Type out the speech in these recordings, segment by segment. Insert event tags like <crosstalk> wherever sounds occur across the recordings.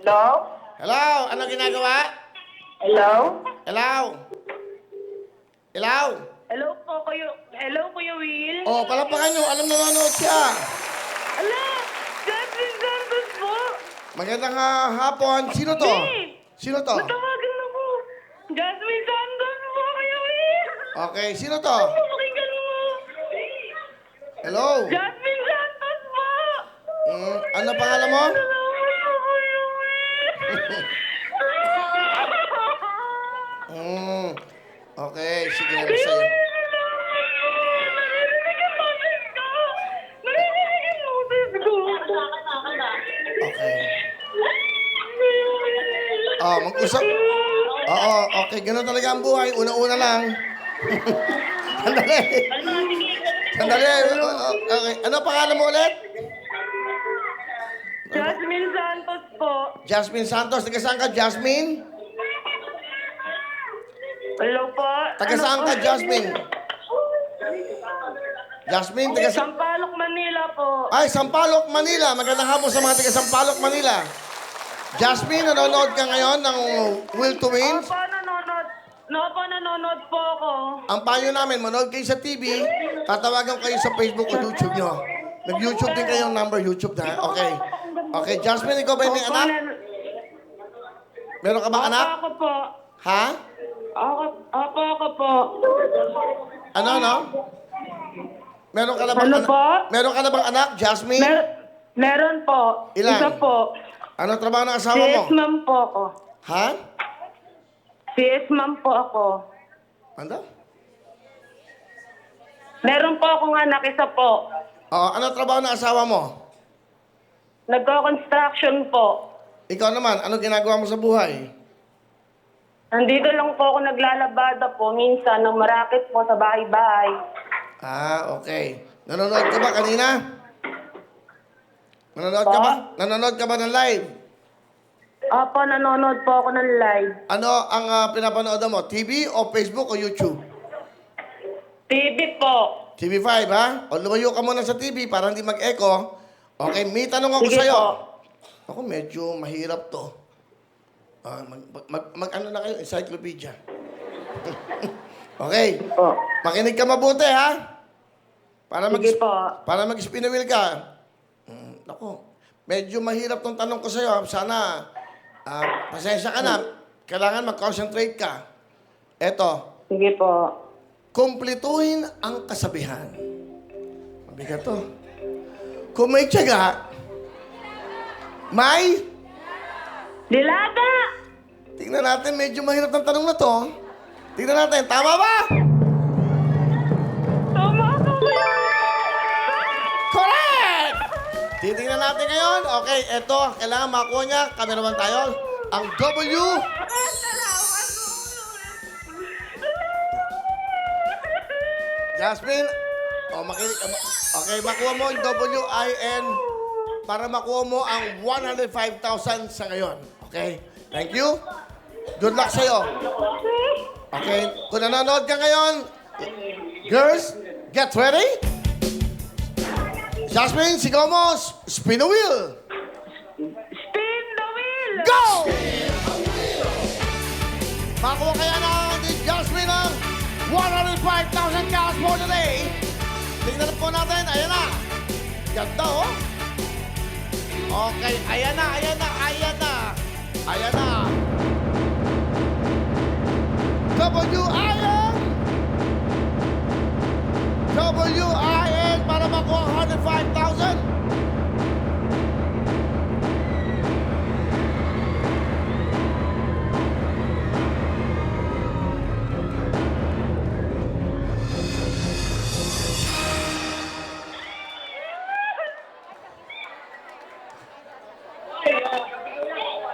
Hello? Hello? Ano ginagawa? Hello? Hello? Hello? Hello po, Kuya, hello, Kuya Will? Oh, palapakan nyo. Alam na nanonood siya. Ala, Justin Santos po. Magandang ah, hapon. Sino to? Hey! Sino to? Matawagan na po. Jasmine Santos po, Kuya Will. Okay, sino to? Pakinggan mo. Hello? Jasmine Santos po. Mm, ano pangalan mo? Mm, okay, sige. Kuya sa'yo? Okay. Oh, mag-usap. Oo, okay. Ganun talaga ang buhay. Una-una lang. <laughs> Sandali. Sandali. Okay. Ano pangalan mo ulit? Jasmine Santos po. Jasmine Santos. Taga saan ka, Jasmine? Hello po. Taga Ano saan po? ka, Jasmine? Jasmine, taga saan? Sampaloc, Manila po. Ay, Sampaloc, Manila. Magandang hapon sa mga taga Sampaloc, Manila. Jasmine, nanonood ka ngayon ng Will to Win? Opo, nanonood. No po, nanonood po ako. Ang payo namin, manood kayo sa TV, tatawagan kayo sa Facebook o YouTube nyo. Nag-YouTube din kayong number, YouTube na. Okay. Okay, Jasmine, ikaw ba yung may Opo, anak? Meron ka bang Opo, anak? ako po. Ha? Ako, opo, ako po. Ano, ano? Meron ka na bang Ano anak? po? Meron ka na bang anak, Jasmine? Mer meron po. Ilan? Isa po. Ano trabaho ng asawa mo? CS ma'am po ako. Ha? CS ma'am po ako. Ano? Meron po akong anak, isa po. Oo, ano trabaho ng asawa mo? Nagko-construction po. Ikaw naman, ano ginagawa mo sa buhay? Nandito lang po ako naglalabada po. Minsan, ng marakit po sa bahay-bahay. Ah, okay. Nanonood ka ba kanina? Nanonood ka ba? Nanonood ka ba ng live? Opo, nanonood po ako ng live. Ano ang ah, pinapanood mo? TV o Facebook o YouTube? TV po. TV5, ha? O lumayo ka muna sa TV para hindi mag-echo. Okay, may tanong ako Sige sa'yo. po. Ako, medyo mahirap to. Ah, mag, mag, mag, mag- ano na kayo, encyclopedia. <laughs> okay, Po. makinig ka mabuti, ha? Para mag, Sige po. para mag-spin the wheel ka. Mm, ako, medyo mahirap tong tanong ko sa'yo. Sana, ah, pasensya ka na. Kailangan mag-concentrate ka. Eto, Sige po. Kumpletuhin ang kasabihan. Mabigat to. Kung may tiyaga, may... Dilata! Tingnan natin, medyo mahirap ng tanong na to. Tingnan natin, tama ba? Tama po. Correct! Titingnan natin ngayon. Okay, eto, kailangan makuha niya. Kami naman tayo. Ang W... Jasmine, oh, makinig, ma- okay, makuha mo yung W-I-N para makuha mo ang 105,000 sa ngayon. Okay? Thank you. Good luck sa'yo. Okay? Kung nanonood ka ngayon, girls, get ready. Jasmine, sigaw mo, spin the wheel. Spin the wheel! Go! Makuha kaya na ni Jasmine ang 105,000 cash for today. Tingnan po natin. Ayan na. Ganda, oh. Okay. Ayan na, ayan na, ayan na. Ayan na. W-I-N. W-I-N para makuha ang 105,000.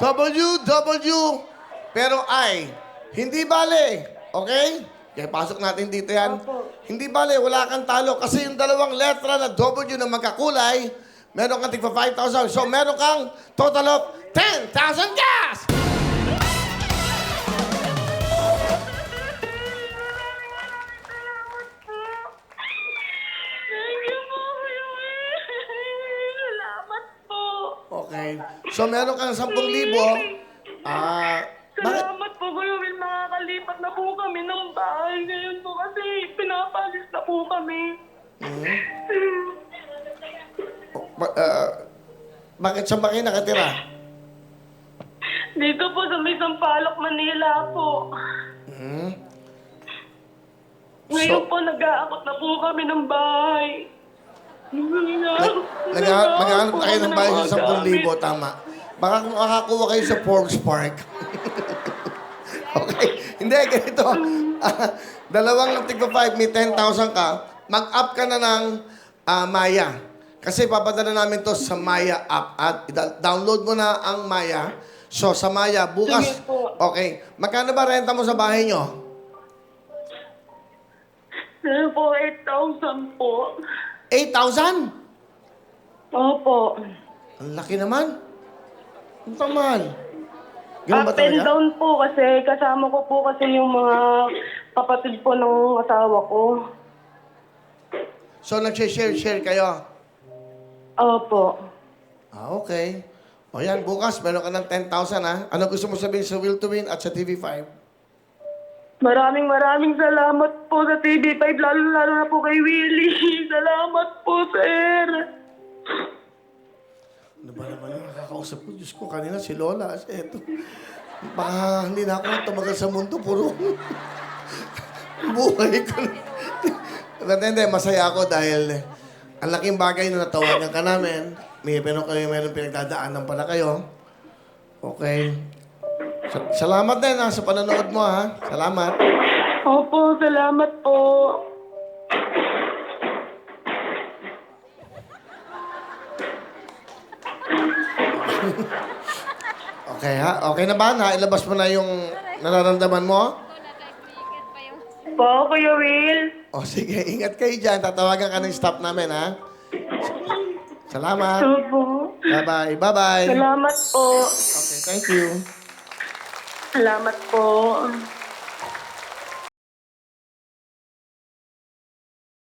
WW pero I. Hindi bale. Okay? Kaya pasok natin dito yan. Opo. Hindi bale, wala kang talo. Kasi yung dalawang letra na W na magkakulay, meron kang tigpa 5,000. So meron kang total of 10,000 gas! Thank you po, Kuya Will. Salamat po. Okay. So, meron kang 10,000. Ah, bakit? Salamat po, Kuya Will. Makakalipat na po kami ng bahay ngayon po kasi pinapalis na po kami. Ba- ah, bakit saan ba kayo nakatira? Dito po sa may Sampaloc, Manila po. Hmm? Ngayon So- po, nag-aakot na po kami ng bahay. Nag- maghahanap na kayo ng bahay sa 10,000, tama. Baka kung makakuha kayo sa Forbes Park. <laughs> okay. Hindi, ganito. Ah, <laughs> dalawang tigpa 5, may 10,000 ka. Mag-up ka na ng ah, Maya. Kasi papadala namin to sa Maya app. At download mo na ang Maya. So, sa Maya, bukas. Okay. Magkano ba renta mo sa bahay nyo? Po, 8,000 po. 8,000? Opo. Ang laki naman. Ang tamahal. Ganun ba Up and talaga? down po kasi kasama ko po kasi yung mga kapatid po ng asawa ko. So, nag-share-share kayo? Opo. Ah, okay. O yan, bukas, meron ka ng 10,000 ha. Ano gusto mo sabihin sa Will to Win at sa TV5? Maraming maraming salamat po sa TV5, lalo-lalo na po kay Willie. <laughs> Salamat po, sir. Ano ba naman yung nakakausap ko? Diyos ko, kanina si Lola. Eto, baka hindi na ako tumagal sa mundo. Puro <laughs> buhay ko. hindi, masaya ako dahil ang laking bagay na natawagan ka namin. May meron kayo, meron pinagdadaanan pala kayo. Okay. Sa- salamat din ha, sa panonood mo ha. Salamat. Opo, salamat po. <laughs> Okay ha? Okay na ba? Nailabas mo na yung nararamdaman mo? Po, Kuya Will. O sige, ingat kayo dyan. Tatawagan ka ng staff namin ha. Salamat. Opo. Bye-bye. Bye-bye. Salamat po. Okay, thank you. Salamat po.